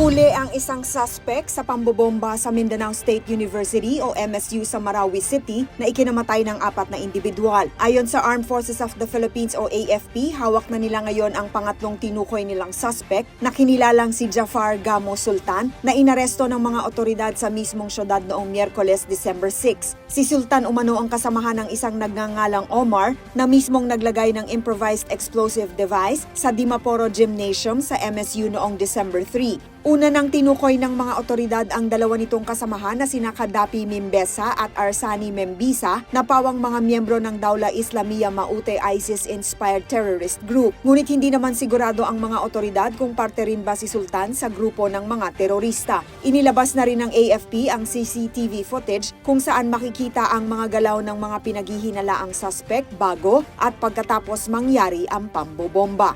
Huli ang isang suspect sa pambobomba sa Mindanao State University o MSU sa Marawi City na ikinamatay ng apat na individual. Ayon sa Armed Forces of the Philippines o AFP, hawak na nila ngayon ang pangatlong tinukoy nilang suspect na kinilalang si Jafar Gamo Sultan na inaresto ng mga otoridad sa mismong syudad noong Miyerkules, December 6. Si Sultan umano ang kasamahan ng isang nagngangalang Omar na mismong naglagay ng improvised explosive device sa Dimaporo Gymnasium sa MSU noong December 3. Una nang tinukoy ng mga otoridad ang dalawa nitong kasamahan na sina Kadapi Mimbesa at Arsani Membisa na pawang mga miyembro ng Daula Islamia Maute ISIS-inspired terrorist group. Ngunit hindi naman sigurado ang mga otoridad kung parte rin ba si Sultan sa grupo ng mga terorista. Inilabas na rin ng AFP ang CCTV footage kung saan makikita ang mga galaw ng mga pinaghihinalaang suspect bago at pagkatapos mangyari ang pambobomba.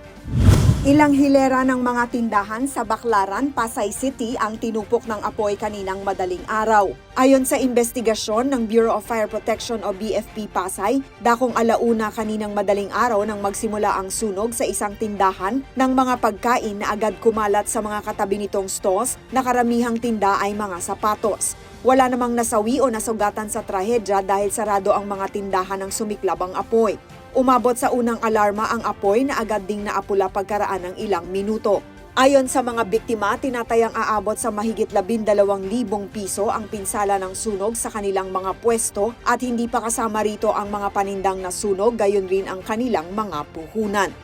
Ilang hilera ng mga tindahan sa Baclaran, Pasay City ang tinupok ng apoy kaninang madaling araw. Ayon sa investigasyon ng Bureau of Fire Protection o BFP Pasay, dakong alauna kaninang madaling araw nang magsimula ang sunog sa isang tindahan ng mga pagkain na agad kumalat sa mga katabi nitong stalls na karamihang tinda ay mga sapatos. Wala namang nasawi o nasugatan sa trahedya dahil sarado ang mga tindahan ng sumiklab ang apoy. Umabot sa unang alarma ang apoy na agad ding naapula pagkaraan ng ilang minuto. Ayon sa mga biktima, tinatayang aabot sa mahigit 12,000 piso ang pinsala ng sunog sa kanilang mga pwesto at hindi pa kasama rito ang mga panindang nasunog gayon rin ang kanilang mga puhunan.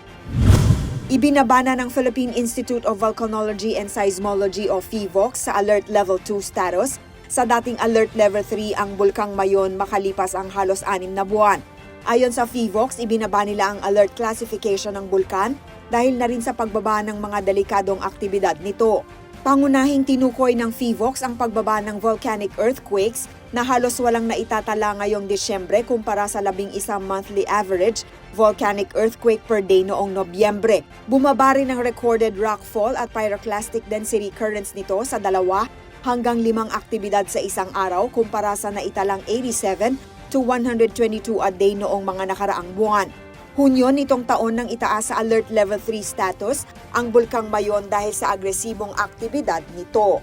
Ibinabana ng Philippine Institute of Volcanology and Seismology o PHIVOX sa Alert Level 2 status sa dating Alert Level 3 ang Bulkang Mayon makalipas ang halos anim na buwan. Ayon sa PHIVOX, ibinaba nila ang alert classification ng bulkan dahil na rin sa pagbaba ng mga delikadong aktibidad nito. Pangunahing tinukoy ng PHIVOX ang pagbaba ng volcanic earthquakes na halos walang naitatala ngayong Disyembre kumpara sa labing isang monthly average volcanic earthquake per day noong Nobyembre. Bumaba rin ang recorded rockfall at pyroclastic density currents nito sa dalawa hanggang limang aktibidad sa isang araw kumpara sa naitalang 87 to 122 a day noong mga nakaraang buwan. Hunyo nitong taon nang itaas sa Alert Level 3 status ang Bulkang Mayon dahil sa agresibong aktibidad nito.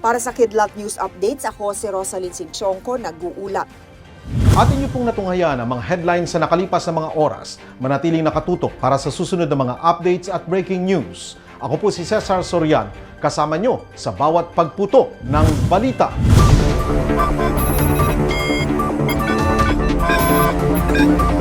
Para sa Kidlat News Updates, ako si Rosalyn Sinchonko, nag-uulat. atin niyo pong natunghayan ang mga headlines sa nakalipas na mga oras. Manatiling nakatutok para sa susunod na mga updates at breaking news. Ako po si Cesar Sorian, kasama nyo sa bawat pagputo ng balita. Thank you.